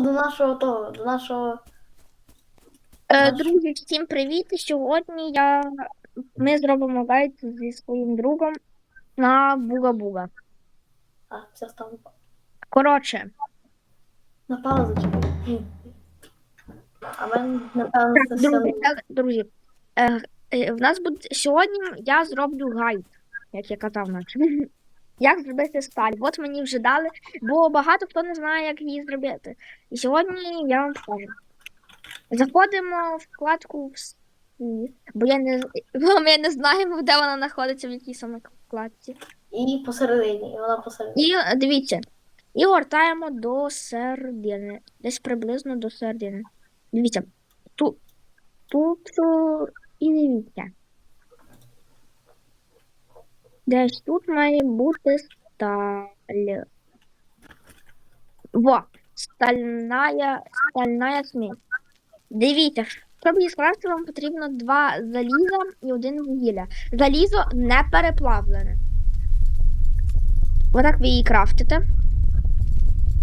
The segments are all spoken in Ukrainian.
до нашого того, до нашого. Е, друзі, всім привіт! І Сьогодні я... ми зробимо гайд зі своїм другом на Буга-Буга. А, все стало. Коротше, На паузу чекай. А мен, напевно, це все. друзі, так, друзі е, е, в нас буде сьогодні я зроблю гайд, як я казав наче. Як зробити сталь? От мені вже дали, бо багато хто не знає, як її зробити. І сьогодні я вам покажу. Заходимо в вкладку «Всі», бо я не, бо ми не знаємо, де вона знаходиться, в якій саме вкладці. І посередині, і вона посередині. І дивіться, і гортаємо до середини. Десь приблизно до середини. Дивіться, тут, тут і дивіться. Десь тут має бути сталь. Во, стальная, стальная смесь. Дивіться, щоб її скласти, вам потрібно два заліза і один вугілля. Залізо не переплавлене. Отак ви її крафтите.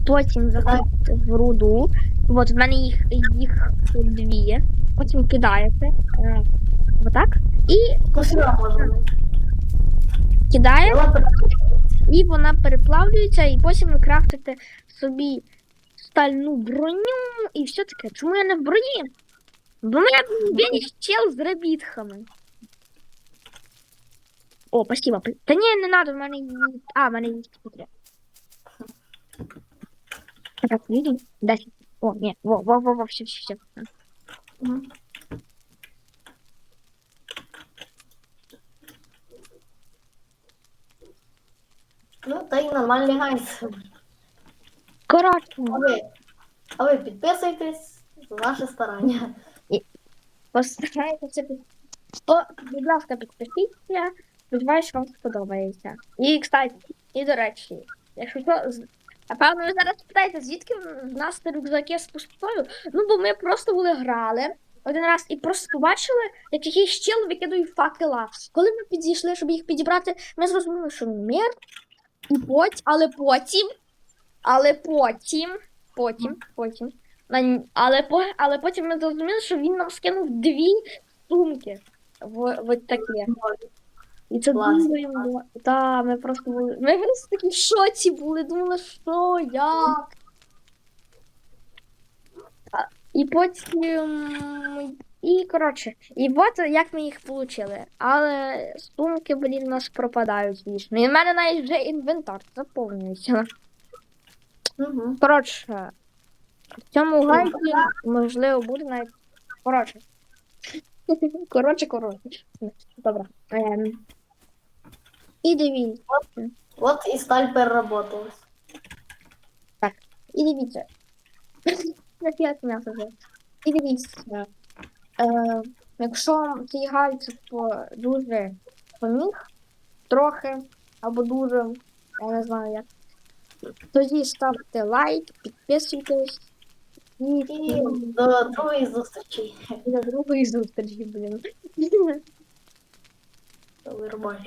Потім заходите в руду. От в мене їх, їх дві. Потім кидаєте. Е, отак. І сюди можна. Переходить. і вона переплавлюється, і потім ви крафтите собі стальну броню і все таке. Чому я не в броні? Бо мене чел з ребітхами. О, спасибо. Та ні, не надо, в мене її. А, в мене її потрібно. Так, видим? Десять. О, ні, во, во, во, во, все, все, все. Мгм. Й нормальний гайд. Коротше, А ви, а ви підписуйтесь за наше старання. постарайтеся. під- О, будь ласка, підпишіться. Сподіваюсь, вам сподобається. І, кстати, і до речі, якщо що, з- напевно, ви зараз питаєте, звідки в нас ті рюкзаки з пустотою? Ну, бо ми просто були грали один раз і просто побачили, як якийсь чел викидує факела. Коли ми підійшли, щоб їх підібрати, ми зрозуміли, що мертв. І потім, але потім, але потім, потім, потім. Але, але потім ми зрозуміли, що він нам скинув дві сумки в, в такі. І це дуже було. Ми просто були. Ми просто такі в шоці були, думали, що як. І потім. І коротше, і от як ми їх отримали. Але сумки, блін, у нас пропадають вічно. І в мене навіть вже інвентар заповнюється. Угу. Коротше, в цьому гайді, можливо, буде навіть. Коротше. Коротше, коротше. Добре. Ем. І дивіться. От і сталь переработалась. Так, І дивіться. Нафіг м'ясо вже. І дивіться. Е, якщо цей гальчик дуже поміг, трохи, або дуже, я не знаю як, тоді ставте лайк, підписуйтесь. І, І до другої зустрічі. і до другої зустрічі, блін. Вирубай.